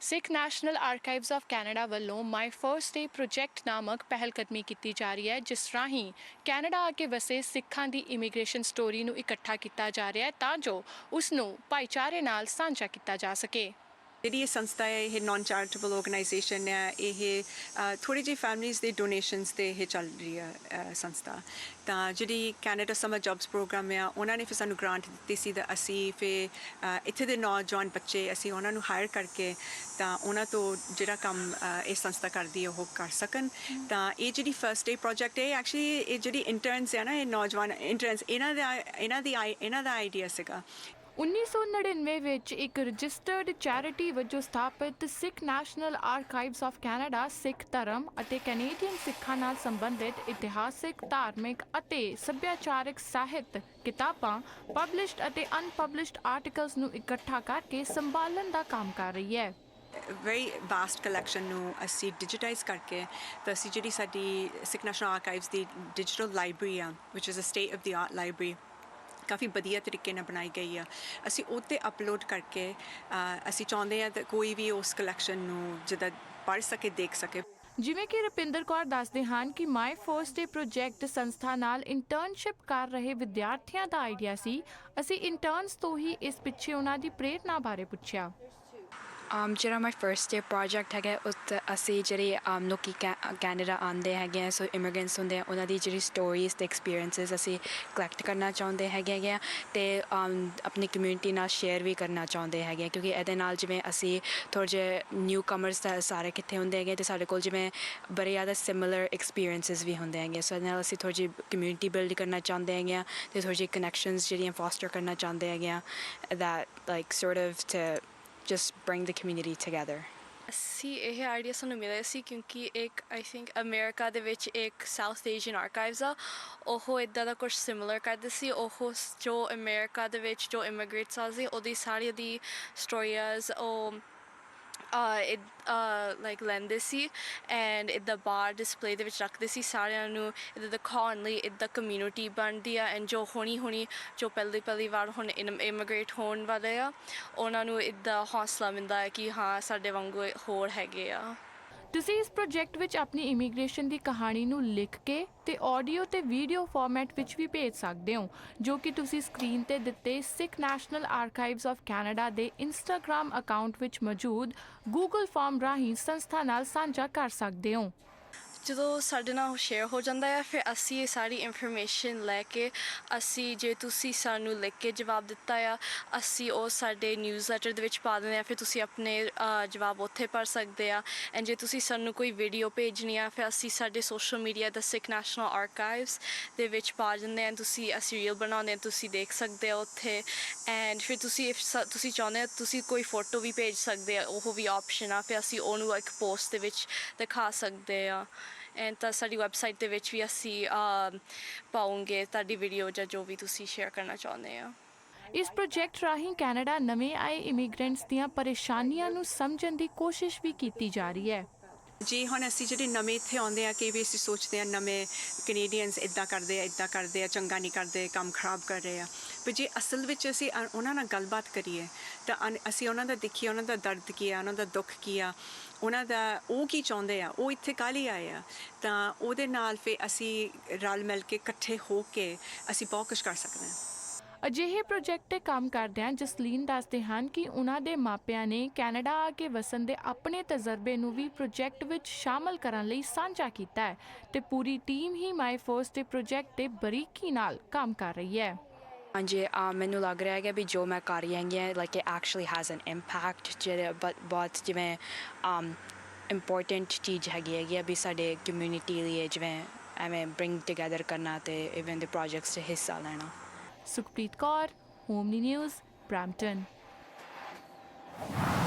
Sikh national archives of Canada ਵੱਲੋਂ my first day project ਨਾਮਕ ਪਹਿਲਕਦਮੀ ਕੀਤੀ ਜਾ ਰਹੀ ਹੈ, ਜਿਸ ਰਾਹੀਂ ਕੈਨੇਡਾ ਆ ਕੇ ਵਸੇ ਸਿੱਖਾਂ ਦੀ ਇਮੀਗ੍ਰੇਸ਼ਨ ਸਟੋਰੀ ਨੂੰ ਇਕੱਠਾ ਕੀਤਾ ਜਾ ਰਿਹਾ ਹੈ ਤਾਂ ਜੋ ਉਸ ਨੂੰ ਭਾਈਚਾਰੇ ਨਾਲ ਸਾਂਝਾ ਕੀਤਾ ਜਾ ਸਕੇ। ਜਿਹੜੀ ਇਹ ਸੰਸਥਾ ਹੈ, ਇਹ ਨਾਨ ਚੈਰੀਟੇਬਲ ਆਰਗੇਨਾਈਜੇਸ਼ਨ ਹੈ, ਇਹ ਥੋੜੀ ਜਿਹੀ ਫੈਮਲੀਆਂ ਦੇ ਡੋਨੇਸ਼ਨਸ ਤੇ ਇਹ ਚੱਲ ਰਹੀ ਹੈ ਸੰਸਥਾ। ਤਾਂ ਜਿਹੜੀ ਕੈਨੇਡਾ ਸਮਰ ਜੌਬਸ ਪ੍ਰੋਗਰਾਮ ਆ, ਉਹਨਾਂ ਨੇ ਫਿਰ ਸਾਨੂੰ ਗ੍ਰਾਂਟ ਦਿੱਤੀ ਸੀ ਤਾਂ ਅਸੀਂ ਫਿਰ ਇੱਥੇ ਦੇ ਨੌਜਵਾਨ ਬੱਚੇ ਅਸੀਂ ਉਹਨਾਂ ਨੂੰ ਹਾਇਰ ਕਰਕੇ ਤਾਂ ਉਹਨਾਂ ਤੋਂ ਜਿਹੜਾ ਕੰਮ ਇਹ ਸੰਸਥਾ ਕਰਦੀ ਹੈ, ਉਹ ਕਰ ਸਕਣ। ਤਾਂ ਇਹ ਜਿਹੜੀ ਫਰਸਟ ਡੇ ਪ੍ਰੋਜੈਕਟ ਹੈ ਐਕਚੁਅਲੀ ਇਹ ਜਿਹੜੀ ਇੰਟਰਨਸ ਹੈ ਨਾ, ਇਹ ਨੌਜਵਾਨ ਇੰਟਰਨਸ ਇਹਨਾਂ ਦਾ, ਇਹਨਾਂ ਦੀ ਆਈ- ਇਹਨਾਂ ਦਾ ਆਈਡੀਆ ਸੀਗਾ। 1999 ਵਿੱਚ ਇੱਕ ਰਜਿਸਟਰਡ ਚੈਰਿਟੀ ਵਜੋਂ ਸਥਾਪਿਤ Sikh national archives of Canada, ਸਿੱਖ ਧਰਮ ਅਤੇ ਕੈਨੇਡੀਅਨ ਸਿੱਖਾਂ ਨਾਲ ਸੰਬੰਧਿਤ ਇਤਿਹਾਸਿਕ, ਧਾਰਮਿਕ ਅਤੇ ਸੱਭਿਆਚਾਰਕ ਸਾਹਿਤ ਕਿਤਾਬਾਂ ਪਬਲਿਸ਼ਡ ਅਤੇ ਅਨਪਬਲਿਸ਼ਡ ਆਰਟੀਕਲਸ ਨੂੰ ਇਕੱਠਾ ਕਰਕੇ ਸੰਭਾਲਣ ਦਾ ਕੰਮ ਕਰ ਰਹੀ ਹੈ। ਵੈਰੀ ਵਾਸਟ ਕਲੈਕਸ਼ਨ ਨੂੰ ਅਸੀਂ ਡਿਜੀਟਾਈਜ਼ ਕਰਕੇ ਤਾਂ ਅਸੀਂ ਜਿਹੜੀ ਸਾਡੀ ਸਿੱਖ ਨੈਸ਼ਨਲ ਆਰਕਾਈਵਸ ਦੀ ਡਿਜੀਟਲ ਲਾਇਬ੍ਰੇਰੀ ਆ ਵਿਚ is a state of the art library ਕਾਫੀ ਵਧੀਆ ਤਰੀਕੇ ਨਾਲ ਬਣਾਈ ਗਈ ਆ। ਅਸੀਂ ਉਹ 'ਤੇ ਅਪਲੋਡ ਕਰਕੇ ਅਸੀਂ ਚਾਹੁੰਦੇ ਆ ਕਿ ਕੋਈ ਵੀ ਉਸ ਕਲੈਕਸ਼ਨ ਨੂੰ ਜਿੱਦਾਂ ਪੜ੍ਹ ਸਕੇ, ਦੇਖ ਸਕੇ। ਜਿਵੇਂ ਕਿ ਰੁਪਿੰਦਰ ਕੌਰ ਦੱਸਦੇ ਹਨ ਕਿ ਮਾਈ ਫਰਸਟ ਡੇ ਪ੍ਰੋਜੈਕਟ ਸੰਸਥਾ ਨਾਲ ਇੰਟਰਨਸ਼ਿਪ ਕਰ ਰਹੇ ਵਿਦਿਆਰਥੀਆਂ ਦਾ ਆਈਡੀਆ ਸੀ। ਅਸੀਂ ਇੰਟਰਨਸ ਤੋਂ ਹੀ ਇਸ ਪਿੱਛੇ ਉਹਨਾਂ ਦੀ ਪ੍ਰੇਰਣਾ ਬਾਰੇ ਪੁੱਛਿਆ। ਆਮ ਜਿਹੜਾ ਮਾਈ ਫਰਸਟ ਡੇ ਪ੍ਰੋਜੈਕਟ ਹੈਗਾ ਉਸ 'ਚ ਅਸੀਂ ਜਿਹੜੇ ਆਮ um, ਲੋਕੀ ਕੈ- ਕੈਨੇਡਾ ਆਉਂਦੇ ਹੈਗੇ ਆ ਸੋ ਇਮੀਗ੍ਰੈਂਟਸ ਹੁੰਦੇ ਆ ਉਹਨਾਂ ਦੀ ਜਿਹੜੀ ਸਟੋਰੀਜ਼ ਤੇ ਐਕਸਪੀਰੀਐਂਸਸ ਅਸੀਂ ਕਲੈਕਟ ਕਰਨਾ ਚਾਹੁੰਦੇ ਹੈਗੇ ਹੈਗੇ ਆ ਤੇ um, ਆਪਣੀ ਕਮਿਊਨਿਟੀ ਨਾਲ ਸ਼ੇਅਰ ਵੀ ਕਰਨਾ ਚਾਹੁੰਦੇ ਹੈਗੇ ਆ ਕਿਉਂਕਿ ਇਹਦੇ ਨਾਲ ਜਿਵੇਂ ਅਸੀਂ ਥੋੜ੍ਹੇ ਜਿਹੇ ਨਿਊ ਕਮਰਸ ਸਾਰੇ ਕਿੱਥੇ ਹੁੰਦੇ ਹੈਗੇ ਤੇ ਸਾਡੇ ਕੋਲ ਜਿਵੇਂ ਬੜੇ ਜ਼ਿਆਦਾ ਸਿਮਿਲਰ ਐਕਸਪੀਰੀਐਂਸਸ ਵੀ ਹੁੰਦੇ ਹੈਗੇ ਸੋ ਇਹਦੇ ਨਾਲ ਅਸੀਂ ਥੋੜ੍ਹੀ ਜਿਹੀ ਕਮਿਊਨਿਟੀ ਬਿਲਡ ਕਰਨਾ ਚਾਹੁੰਦੇ ਹੈਗੇ ਆ ਤੇ ਥੋੜ੍ਹੀ ਜਿਹੀ ਕਨੈਕਸ਼ਨਸ ਜਿਹੜੀਆਂ ਫੋਸਟਰ ਕਰਨਾ ਚਾਹੁੰਦੇ ਹੈਗੇ ਆ that like sort of to just bring the community together. ਅਸੀਂ ਇਹ ਆਈਡੀਆ ਸਾਨੂੰ ਮਿਲਿਆ ਸੀ ਕਿਉਂਕਿ ਇੱਕ ਆਈ ਥਿੰਕ ਅਮਰੀਕਾ ਦੇ ਵਿੱਚ ਇੱਕ ਸਾਊਥ ਏਸ਼ੀਅਨ ਆਰਕਾਈਵਸ ਆ ਉਹ ਇਦਾਂ ਦਾ ਕੁਝ ਸਿਮਿਲਰ ਕਰਦੇ ਸੀ ਉਹ ਸ- ਜੋ ਅਮਰੀਕਾ ਦੇ ਵਿੱਚ ਜੋ ਇਮੀਗ੍ਰੇਟਸ ਆ ਸੀ ਉਹਦੀ ਸਾਰੀ ਦੀ ਸਟੋਰੀਜ਼ ਉਹ ਲਾਈਕ ਲੈਂਦੇ ਸੀ ਐਂਡ ਇਦਾਂ ਬਾਰ ਡਿਸਪਲੇ ਦੇ ਵਿੱਚ ਰੱਖਦੇ ਸੀ ਸਾਰਿਆਂ ਨੂੰ ਇਦਾਂ ਦਿਖਾਉਣ ਲਈ ਇਦਾਂ ਕਮਿਊਨਿਟੀ ਬਣਦੀ ਆ ਐਂਡ ਜੋ ਹੋਣੀ ਹੁਣੀ, ਜੋ ਪਹਿਲੀ ਪਹਿਲੀ ਵਾਰ ਹੁਣ ਇਮੀਗ੍ਰੇਟ ਹੋਣ ਵਾਲੇ ਆ, ਉਹਨਾਂ ਨੂੰ ਇਦਾਂ ਹੌਸਲਾ ਮਿਲਦਾ ਹੈ ਕਿ ਹਾਂ, ਸਾਡੇ ਵਾਂਗੂ ਹੋਰ ਹੈਗੇ ਆ। ਤੁਸੀਂ ਇਸ ਪ੍ਰੋਜੈਕਟ ਵਿੱਚ ਆਪਣੀ ਇਮੀਗ੍ਰੇਸ਼ਨ ਦੀ ਕਹਾਣੀ ਨੂੰ ਲਿਖ ਕੇ ਤੇ ਆਡੀਓ ਤੇ ਵੀਡੀਓ ਫਾਰਮੈਟ ਵਿੱਚ ਵੀ ਭੇਜ ਸਕਦੇ ਹੋ, ਜੋ ਕਿ ਤੁਸੀਂ ਸਕਰੀਨ ਤੇ ਦਿੱਤੇ Sikh national archives of Canada ਦੇ ਇੰਸਟਾਗ੍ਰam ਅਕਾਊਂਟ ਵਿੱਚ ਮੌਜੂਦ ਗੂਗਲ ਫਾਰਮ ਰਾਹੀਂ ਸੰਸਥਾ ਨਾਲ ਸਾਂਝਾ ਕਰ ਸਕਦੇ ਹੋ। ਜਦੋਂ ਸਾਡੇ ਨਾਲ ਸ਼ੇਅਰ ਹੋ ਜਾਂਦਾ ਹੈ ਫਿਰ ਅਸੀਂ ਇਹ ਸਾਰੀ ਇਨਫੋਰਮੇਸ਼ਨ ਲੈ ਕੇ ਅਸੀਂ ਜੇ ਤੁਸੀਂ ਸਾਨੂੰ ਲਿਖ ਕੇ ਜਵਾਬ ਦਿੱਤਾ ਆ ਅਸੀਂ ਉਹ ਸਾਡੇ ਨਿਊਜ਼ ਨਿਊਜ਼ਲੈਟਰ ਦੇ ਵਿੱਚ ਪਾ ਦਿੰਦੇ ਆ ਫਿਰ ਤੁਸੀਂ ਆਪਣੇ ਅ, ਜਵਾਬ ਉੱਥੇ ਪੜ ਸਕਦੇ ਆ। ਐਂਡ ਜੇ ਤੁਸੀਂ ਸਾਨੂੰ ਕੋਈ ਵੀਡੀਓ ਭੇਜਣੀ ਆ ਫਿਰ ਅਸੀਂ ਸਾਡੇ ਸੋਸ਼ਲ ਮੀਡੀਆ ਦਾ ਸਿੱਖ ਨੈਸ਼ਨਲ ਆਰਕਾਈਵਸ ਦੇ ਵਿੱਚ ਪਾ ਦਿੰਦੇ ਆ। ਤੁਸੀਂ ਅਸੀਂ ਰੀਲ ਬਣਾਉਂਦੇ ਆ ਤੁਸੀਂ ਦੇਖ ਸਕਦੇ ਹੋ ਉੱਥੇ। ਐਂਡ ਫਿਰ ਤੁਸੀਂ if ਸ- ਤੁਸੀਂ ਚਾਹੁੰਦੇ ਆ ਤੁਸੀਂ ਕੋਈ ਫੋਟੋ ਵੀ ਭੇਜ ਸਕਦੇ ਆ ਉਹ ਵੀ ਆਪਸ਼ਨ ਆ ਫਿਰ ਅਸੀਂ ਉਹਨੂੰ ਇੱਕ ਪੋਸਟ ਦੇ ਵਿੱਚ ਦਿਖਾ ਸਕਦੇ ਆ। ਐਂਡ ਤਾਂ ਸਾਡੀ ਵੈਬਸਾਈਟ ਦੇ ਵਿੱਚ ਵੀ ਅਸੀਂ ਪਾਉਂਗੇ ਤੁਹਾਡੀ ਵੀਡੀਓ ਜਾਂ ਜੋ ਵੀ ਤੁਸੀਂ ਸ਼ੇਅਰ ਕਰਨਾ ਚਾਹੁੰਦੇ ਆ ਇਸ ਪ੍ਰੋਜੈਕਟ ਰਾਹੀਂ ਕੈਨੇਡਾ ਨਵੇਂ ਆਏ ਇਮੀਗ੍ਰੈਂਟਸ ਦੀਆਂ ਪਰੇਸ਼ਾਨੀਆਂ ਨੂੰ ਸਮਝਣ ਦੀ ਕੋਸ਼ਿਸ਼ ਵੀ ਕੀਤੀ ਜਾ ਰਹੀ ਹੈ। ਜੀ ਹੁਣ ਅਸੀਂ ਜਿਹੜੇ ਨਵੇਂ ਇੱਥੇ ਆਉਂਦੇ ਆ ਕਈ ਵੀ ਅਸੀਂ ਸੋਚਦੇ ਆ ਨਵੇਂ ਕੈਨੇਡੀਅਨਸ ਇਦਾਂ ਕਰਦੇ ਆ ਇਦਾਂ ਕਰਦੇ ਆ ਚੰਗਾ ਨਹੀਂ ਕਰਦੇ ਕੰਮ ਖਰਾਬ ਕਰ ਰਹੇ ਆ। ਪਰ ਜੇ ਅਸਲ ਵਿੱਚ ਅਸੀਂ ਉਹਨਾਂ ਨਾਲ ਗੱਲਬਾਤ ਕਰੀਏ ਤਾਂ ਅਨ- ਅਸੀਂ ਉਹਨਾਂ ਦਾ ਦੇਖੀਏ ਉਹਨਾਂ ਦਾ ਦਰਦ ਕੀ ਆ ਉਹਨਾਂ ਦਾ ਦੁੱਖ ਕੀ ਆ ਉਹਨਾਂ ਦਾ ਉਹ ਕੀ ਚਾਹੁੰਦੇ ਆ? ਉਹ ਇੱਥੇ ਕਾਹਲੀ ਆਏ ਆ। ਤਾਂ ਉਹਦੇ ਨਾਲ ਫਿਰ ਅਸੀਂ ਰਲ ਮਿਲ ਕੇ ਇਕੱਠੇ ਹੋ ਕੇ ਅਸੀਂ ਬਹੁਤ ਕੁਝ ਕਰ ਸਕਦੇ ਹਾਂ। ਅਜਿਹੇ ਪ੍ਰੋਜੈਕਟ ਤੇ ਕੰਮ ਕਰਦਿਆਂ ਜਸਲੀਨ ਦੱਸਦੇ ਹਨ ਕਿ ਉਹਨਾਂ ਦੇ ਮਾਪਿਆਂ ਨੇ ਕੈਨੇਡਾ ਆ ਕੇ ਵਸਣ ਦੇ ਆਪਣੇ ਤਜਰਬੇ ਨੂੰ ਵੀ ਪ੍ਰੋਜੈਕਟ ਵਿੱਚ ਸ਼ਾਮਲ ਕਰਨ ਲਈ ਸਾਂਝਾ ਕੀਤਾ ਹੈ ਤੇ ਪੂਰੀ ਟੀਮ ਹੀ ਮਾਈ ਫਰਸਟ ਦੇ ਪ੍ਰੋਜੈਕਟ ਤੇ ਬਰੀਕੀ ਨਾਲ ਕੰਮ ਕਰ ਰਹੀ ਹੈ। ਹਾਂਜੀ ਮੈਨੂੰ ਲੱਗ ਰਿਹਾ ਹੈ ਕਿ ਵੀ ਜੋ ਮੈਂ ਕਰ ਰਹੀ ਹੈਗੀ ਹਾਂ like it actually has an impact ਜਿਹੜੇ but ਬਹੁਤ ਜਿਵੇਂ ਇੰਪੋਰਟੈਂਟ ਚੀਜ਼ ਹੈਗੀ ਹੈਗੀ ਆ ਵੀ ਸਾਡੇ ਕਮਿਊਨਿਟੀ ਲਈ ਜਿਵੇਂ ਐਵੇਂ ਬ੍ਰਿੰਗ ਟੁਗੇਦਰ ਕਰਨਾ ਤੇ ਇਵਨ ਦੇ ਪ੍ਰੋਜੈਕਟਸ 'ਚ ਹਿੱਸਾ ਲੈਣਾ। ਸੁਖਪ੍ਰੀਤ ਕੌਰ ਹੋਮਨੀ ਨਿਊਜ਼ ਬ੍ਰੈਂਪਟਨ